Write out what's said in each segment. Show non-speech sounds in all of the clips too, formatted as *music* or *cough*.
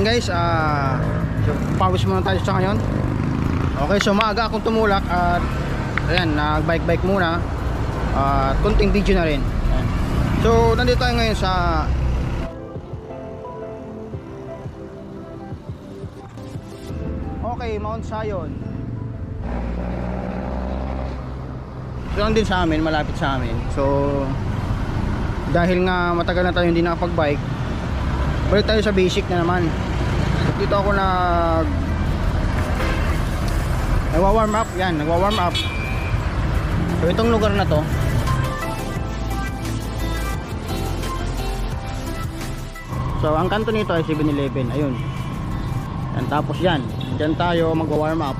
Yan. Ah, yan guys, ah so, pawis muna tayo sa ngayon. Okay, so maaga akong tumulak at ayan, nag-bike-bike muna. At kunting video na rin. Ayan. So, nandito tayo ngayon sa Okay, Mount Zion. Doon din sa amin, malapit sa amin. So, dahil nga matagal na tayo hindi nakapag-bike, balik tayo sa basic na naman. Dito ako nag nagwa-warm up, yan, nagwa-warm up. So, itong lugar na to, So, ang kanto nito ay 7-Eleven. Ayun. Yan, tapos yan. Diyan tayo magwa-warm up.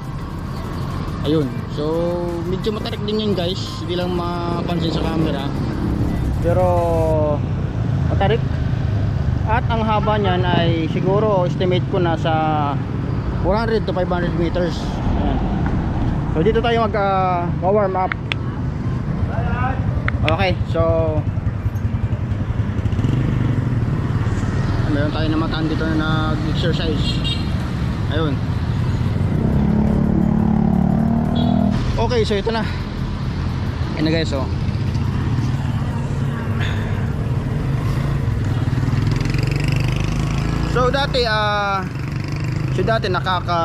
Ayun. So, medyo matarik din yan guys. Hindi lang mapansin sa camera. Pero, matarik. At ang haba niyan ay siguro estimate ko na sa 100 to 500 meters. Ayan. So, dito tayo mag-warm up. Okay, so meron tayo namataan dito na nag-exercise ayun okay so ito na ayun na guys oh so dati ah so dati nakaka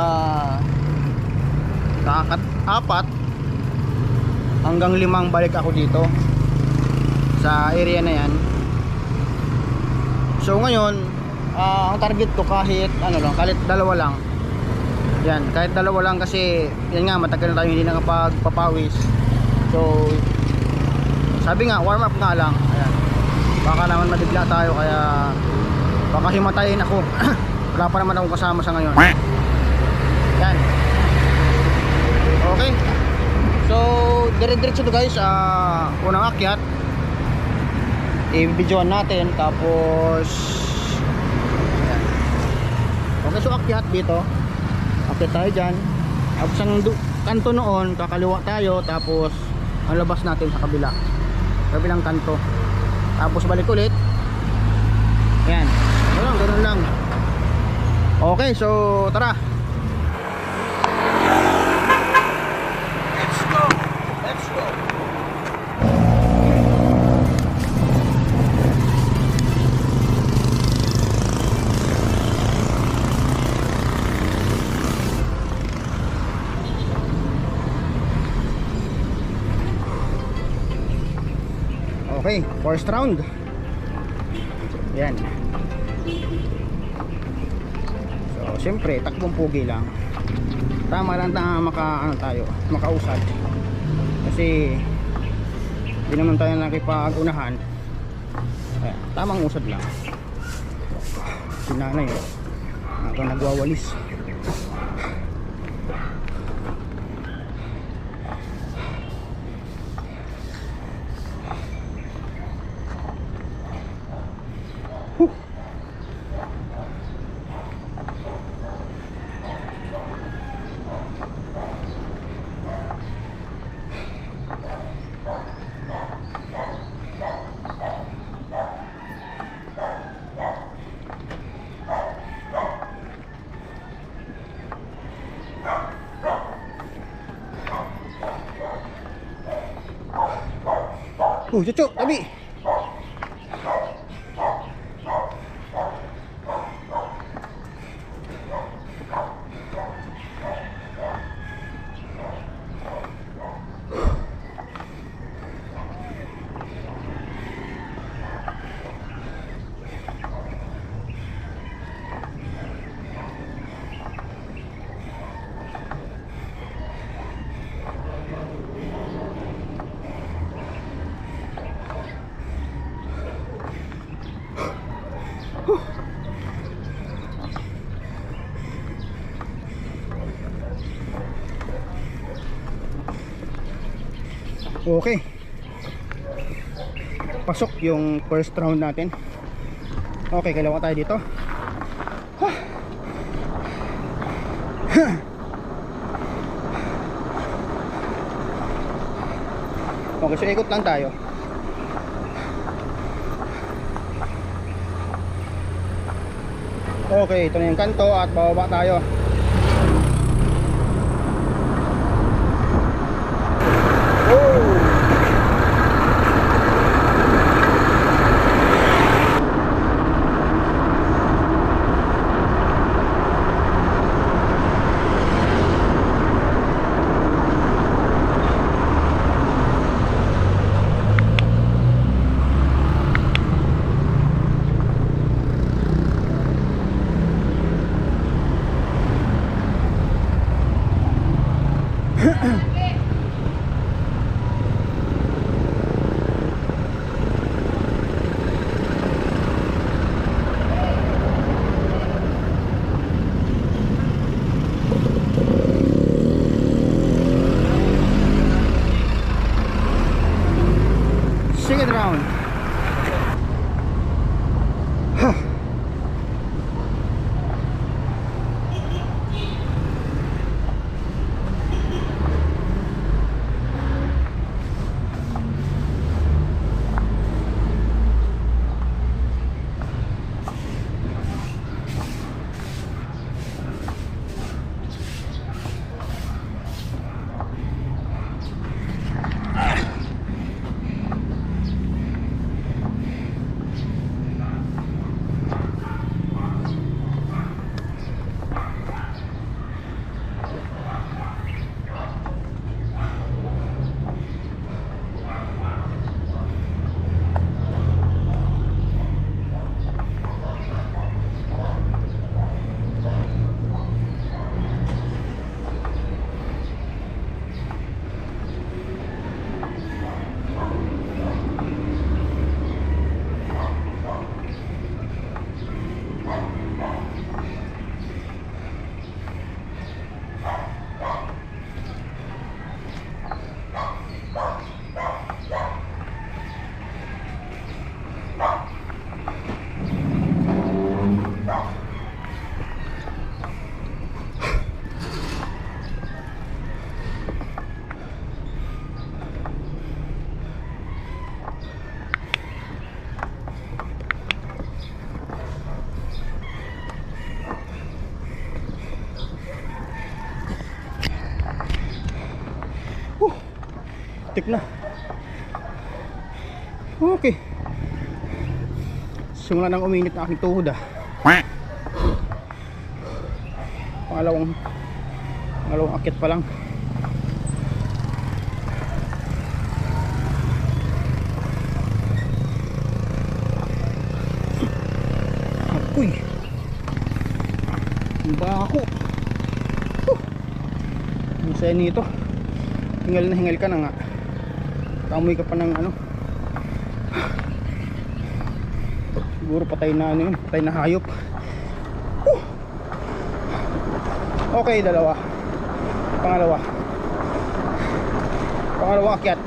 nakaka apat hanggang limang balik ako dito sa area na yan So ngayon, ah, ang target ko kahit ano lang, kahit dalawa lang. Yan, kahit dalawa lang kasi yan nga matagal na tayo hindi nakapagpapawis. So sabi nga, warm up nga lang. Ayan. Baka naman mabigla tayo kaya baka himatayin ako. *clears throat* Wala pa naman akong kasama sa ngayon. Yan. Okay. So, dire-diretso to guys, ah, unang akyat. I-videoan natin. Tapos ayan. okay so akyat dito. Akyat tayo dyan. Tapos ang kanto noon kakaliwa tayo. Tapos ang labas natin sa kabila. Kabilang kanto. Tapos balik ulit. Ayan ganun ganun lang okay so tara Let's go! Let's go! Okay, first round. Yan. So, siyempre, takbong pugi lang. Tama lang na maka, ano tayo, makausad. Kasi, hindi naman tayo nakipag-unahan. Ayan, tamang usad lang. Si nanay. Ako nagwawalis. Uh, cocok, tadi. Okay. Pasok yung first round natin. Okay, kailangan tayo dito. Okay, so ikot lang tayo. Okay, ito na yung kanto at bababa tayo. Tik na. Okay. Simula nang uminit na aking tuhod ah. Pangalawang pangalawang akit pa lang. Ang bako. Huh. Ang saya nito. Hingal na hingal ka na nga. Kamoy ka pa ng ano. Siguro patay na ano yun, patay na hayop. Okay, dalawa. Pangalawa. Pangalawa akyat.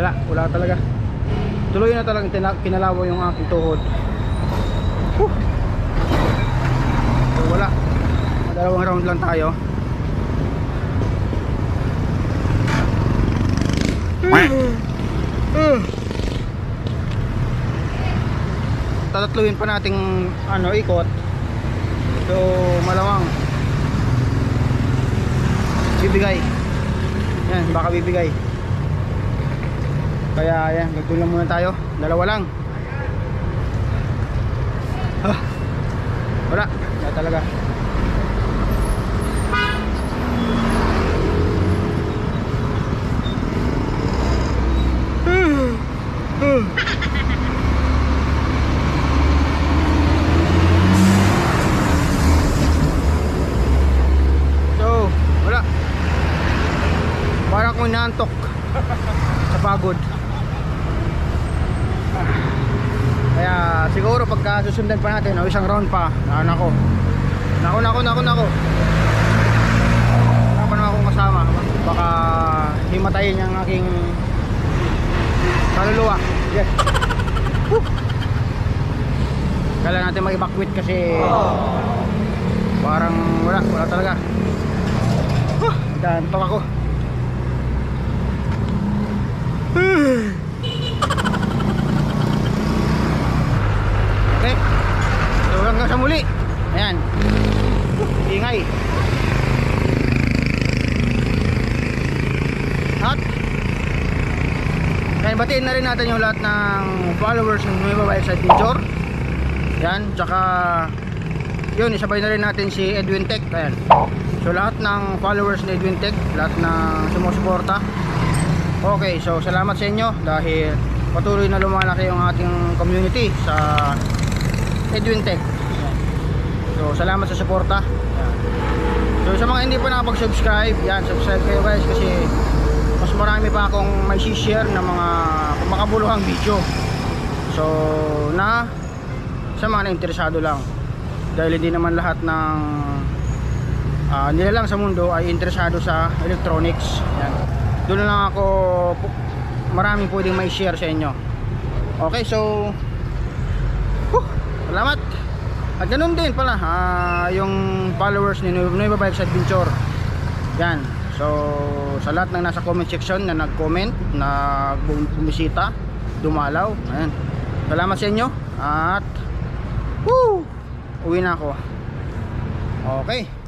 Wala talaga. Tuloy na talagang kinalawa yung aking tuhod. So wala. Dalawang round lang tayo. Tatatluin pa nating ano ikot. So malawang bibigay. Yan baka bibigay kaya yan gagawin lang muna tayo. Dalawa lang. Ah, wala. Wala talaga. So, wala. Parang kung naantok. Sa pagod. Ah. Kaya siguro pagka susundan pa natin, o isang round pa, ah, nako. Nako, nako, nako, nako. Wala pa naman akong kasama. Baka himatayin yung aking kaluluwa. Yes. Woo. Kailangan natin mag-evacuate kasi parang wala, wala talaga. Huh, dantok ako. Okay. So hanggang sa muli. Ayan. Ingay. At Ayan, batiin na rin natin yung lahat ng followers ng Nueva sa Adventure. Yan, tsaka yun, isabay na rin natin si Edwin Tech. Ayan. So lahat ng followers ni Edwin Tech, lahat ng sumusuporta. Okay, so salamat sa inyo dahil patuloy na lumalaki yung ating community sa Edwin Tech. So salamat sa suporta. So sa mga hindi pa nakapag-subscribe, yan, subscribe kayo guys kasi mas marami pa akong may share ng mga makabuluhang video. So na sa mga interesado lang. Dahil hindi naman lahat ng ah, nilalang sa mundo ay interesado sa electronics. Yan. doon lang ako maraming pwedeng may share sa inyo. Okay so whew, salamat. At ganun din pala ah, yung followers ni Nu- Nueva Bikes Adventure. Yan so sa lahat ng nasa comment section na nag-comment na bumisita dumalaw ayan salamat sa inyo at Woo! Uwi na ako. Okay.